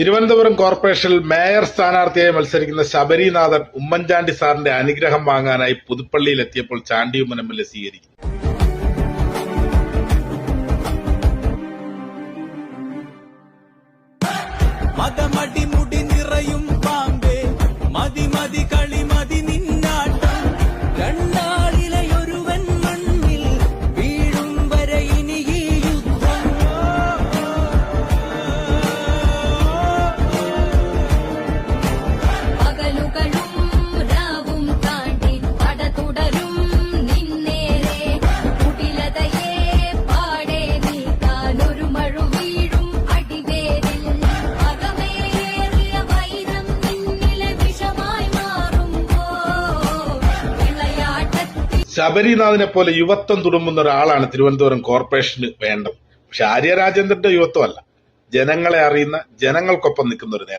തിരുവനന്തപുരം കോർപ്പറേഷനിൽ മേയർ സ്ഥാനാർത്ഥിയായി മത്സരിക്കുന്ന ശബരിനാഥൻ ഉമ്മൻചാണ്ടി സാറിന്റെ അനുഗ്രഹം വാങ്ങാനായി പുതുപ്പള്ളിയിൽ എത്തിയപ്പോൾ ചാണ്ടിയുമ്മൻ എം എൽ എ സ്വീകരിക്കും. മതമടി ശബരിനാഥിനെ പോലെ യുവത്വം തുടുമ്പുന്ന ഒരാളാണ് തിരുവനന്തപുരം കോർപ്പറേഷന് വേണ്ടത്. പക്ഷെ ആര്യരാജേന്ദ്രന്റെ യുവത്വമല്ല. ജനങ്ങളെ അറിയുന്ന ജനങ്ങൾക്കൊപ്പം നിൽക്കുന്ന ഒരു നേതാവ്.